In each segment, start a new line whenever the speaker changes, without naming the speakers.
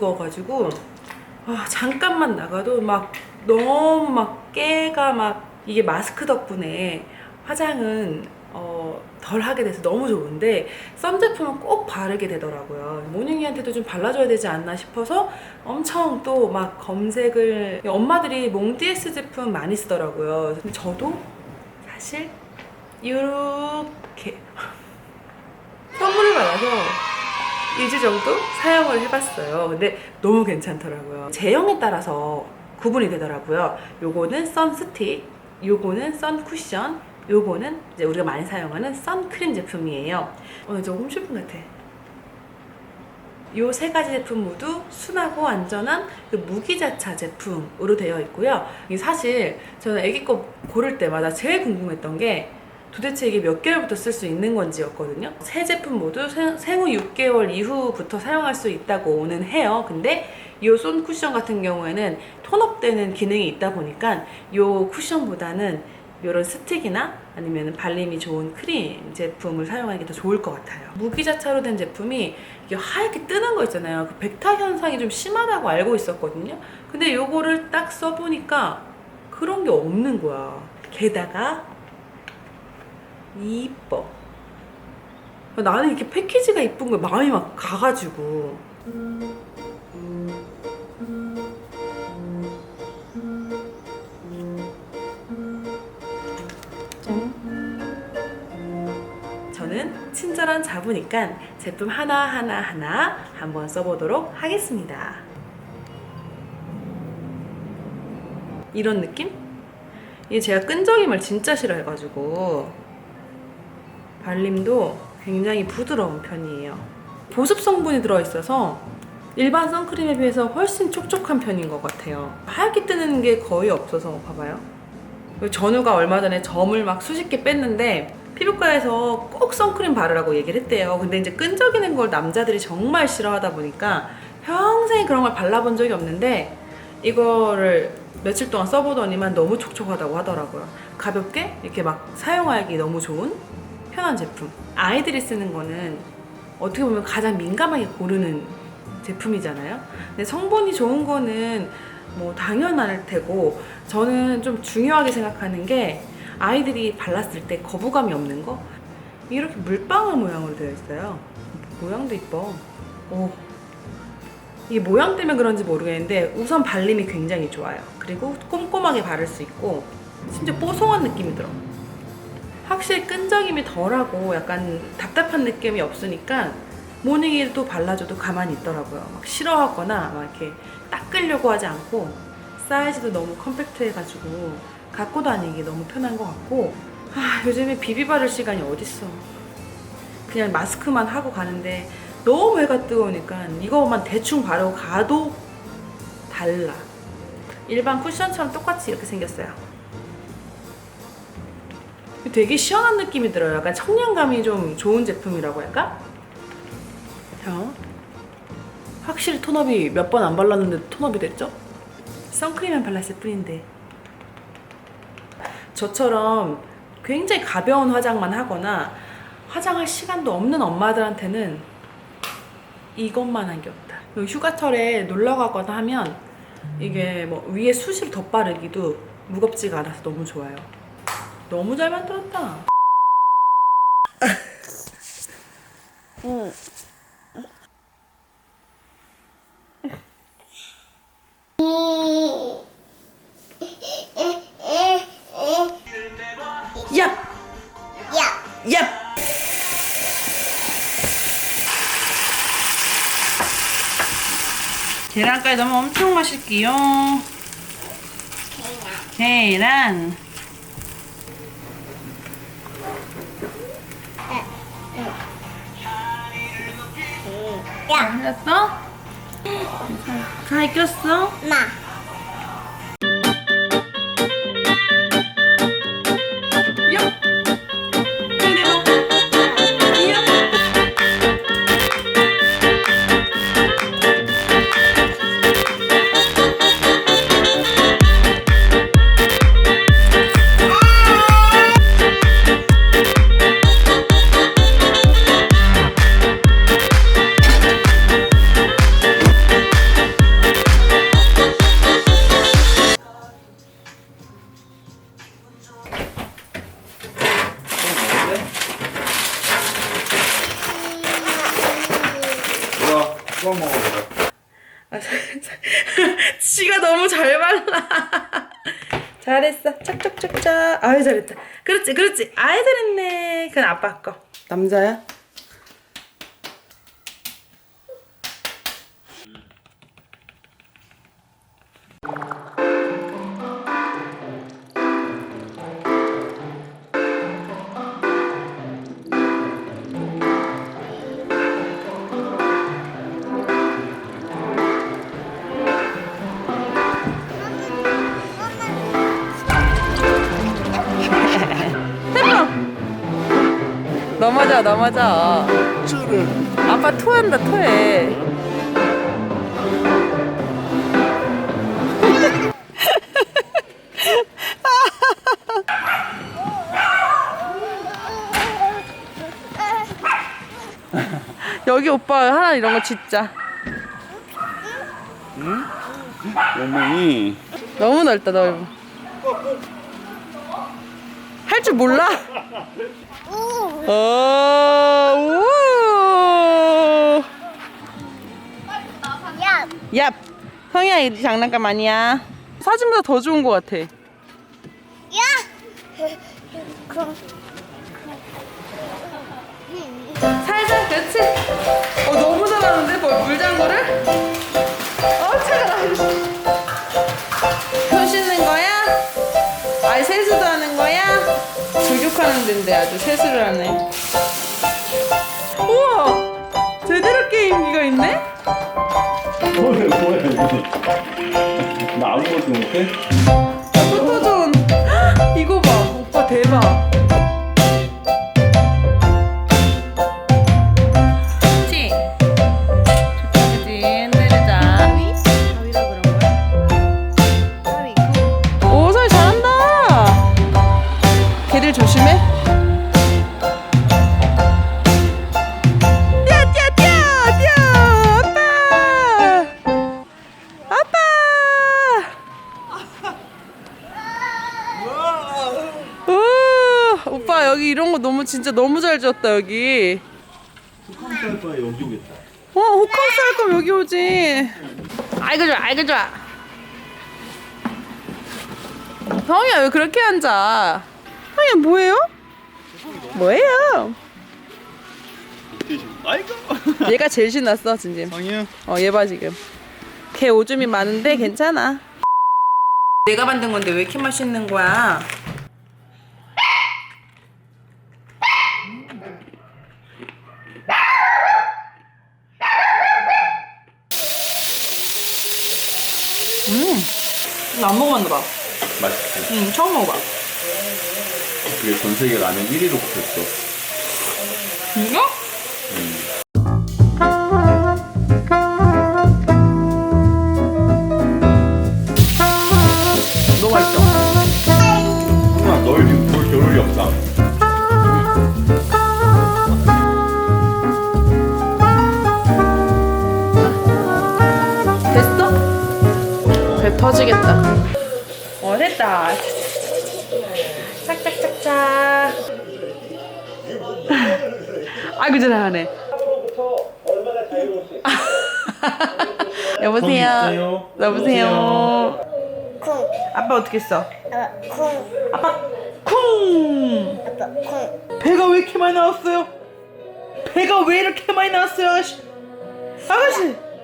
뜨거워가지고 아, 잠깐만 나가도 막 너무 막 깨가 막 이게 마스크 덕분에 화장은 어, 덜 하게 돼서 너무 좋은데 선 제품은 꼭 바르게 되더라고요. 모닝이한테도 좀 발라줘야 되지 않나 싶어서 엄청 또 막 검색을 엄마들이 몽디에스 제품 많이 쓰더라고요. 근데 저도 사실 이렇게 선물을 받아서 2주 정도 사용을 해봤어요. 근데 너무 괜찮더라고요. 제형에 따라서 구분이 되더라고요. 요거는 선스틱, 요거는 선쿠션, 요거는 이제 우리가 많이 사용하는 선크림 제품이에요. 오늘 저 홈쇼핑 같아. 요 세 가지 제품 모두 순하고 안전한 그 무기자차 제품으로 되어 있고요. 사실 저는 애기 거 고를 때마다 제일 궁금했던 게 도대체 이게 몇 개월부터 쓸 수 있는 건지였거든요. 새 제품 모두 생- 생후 6개월 이후부터 사용할 수 있다고는 해요. 근데 이손 쿠션 같은 경우에는 톤업되는 기능이 있다 보니까 이 쿠션보다는 이런 스틱이나 아니면 발림이 좋은 크림 제품을 사용하는 게 더 좋을 것 같아요. 무기자차로 된 제품이 하얗게 뜨는 거 있잖아요. 그 백타 현상이 좀 심하다고 알고 있었거든요. 근데 요거를 딱 써보니까 그런 게 없는 거야. 게다가 이뻐. 나는 이렇게 패키지가 이쁜 거 마음이 막 가가지고. 짠. 저는 친절한 자부니까 제품 하나하나 하나 한번 써보도록 하겠습니다. 이런 느낌? 이게 제가 끈적임을 진짜 싫어해가지고 발림도 굉장히 부드러운 편이에요. 보습 성분이 들어있어서 일반 선크림에 비해서 훨씬 촉촉한 편인 것 같아요. 하얗게 뜨는 게 거의 없어서 봐봐요. 전우가 얼마 전에 점을 막 수십 개 뺐는데 피부과에서 꼭 선크림 바르라고 얘기를 했대요. 근데 이제 끈적이는 걸 남자들이 정말 싫어하다 보니까 평생 그런 걸 발라본 적이 없는데 이거를 며칠 동안 써보더니만 너무 촉촉하다고 하더라고요. 가볍게 이렇게 막 사용하기 너무 좋은 편한 제품. 아이들이 쓰는 거는 어떻게 보면 가장 민감하게 고르는 제품이잖아요. 근데 성분이 좋은 거는 뭐 당연할 테고 저는 좀 중요하게 생각하는 게 아이들이 발랐을 때 거부감이 없는 거 이렇게 물방울 모양으로 되어 있어요. 모양도 이뻐. 오. 이게 모양 때문에 그런지 모르겠는데 우선 발림이 굉장히 좋아요. 그리고 꼼꼼하게 바를 수 있고 심지어 뽀송한 느낌이 들어. 확실히 끈적임이 덜하고 약간 답답한 느낌이 없으니까 모닝에도 발라줘도 가만히 있더라고요. 막 싫어하거나 막 이렇게 닦으려고 하지 않고 사이즈도 너무 컴팩트해가지고 갖고 다니기 너무 편한 것 같고 아 요즘에 비비 바를 시간이 어딨어. 그냥 마스크만 하고 가는데 너무 해가 뜨거우니까 이거만 대충 바르고 가도 달라. 일반 쿠션처럼 똑같이 이렇게 생겼어요. 되게 시원한 느낌이 들어요. 약간 청량감이 좀 좋은 제품이라고 할까? 자, 확실히 톤업이 몇 번 안 발랐는데 톤업이 됐죠? 선크림만 발랐을 뿐인데 저처럼 굉장히 가벼운 화장만 하거나 화장할 시간도 없는 엄마들한테는 이것만 한 게 없다. 휴가철에 놀러 가거나 하면 이게 뭐 위에 수시로 덧바르기도 무겁지가 않아서 너무 좋아요. 너무 잘 만들었다. 계란까지 넣으면 엄청 맛있기요. 계란.
야,
했어? 다 익혔어?
마.
잘. 잘했어. 짝짝짝짝. 아유 잘했다. 그렇지, 그렇지. 아유 잘했네. 그건 아빠 거. 남자야? 넘어져, 넘어져. 아빠 토한다, 토해. 여기 오빠 하나 이런 거 진짜
엉망이.
너무 넓다 넓어 할 줄 몰라?
우.
어, 오.
야.
야, 성이야 이 장난감 아니야. 사진보다 더 좋은 것 같아.
야.
살살, 그 조격하는 데인데 아주 세수를 하네. 우와, 제대로 게임기가 있네.
뭐야 뭐야 이거. 나 아무것도 못해?
진짜 너무 잘 지었다 여기.
호캉스 할 거야 여기 오겠다.
어 호캉스 할 거면 여기 오지. 아이고 좋아 아이고 좋아. 성이야 왜 그렇게 앉아? 성이야 뭐예요? 뭐예요?
아이고.
얘가 제일 신났어 진심.
성이야.
어얘 봐 지금. 걔 오줌이 많은데 괜찮아. 내가 만든 건데 왜 이렇게 맛있는 거야? 나 안 먹어봤나 봐.
맛있지.
응, 처음 먹어봐.
그게 전 세계 라면 1위로 붙었어.
이거? 배 터지겠다. 어, 됐다. 착착착착. 아이고, 잘하네. 여보세요. 여보세요.
쿵.
아빠 어떻게 했어?
아빠 쿵.
아빠 쿵.
아빠 쿵.
배가 왜 이렇게 많이 나왔어요? 배가 왜 이렇게 많이 나왔어요? 아가씨.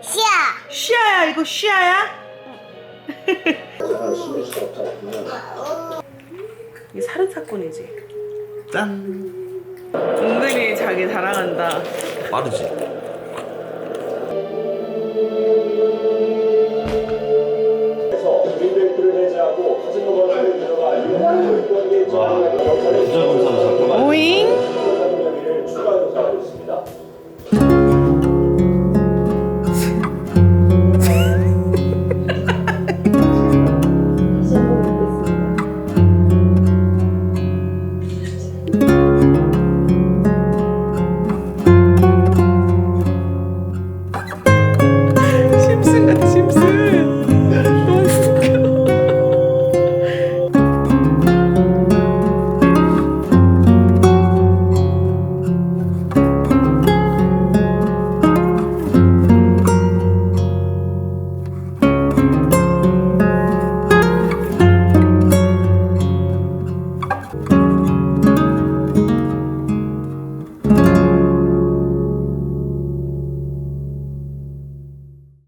시야.
쉬아야 이거 쉬아야? 이게 살인 사건이지.
짠.
은근히 자기 자랑한다.
빠르지.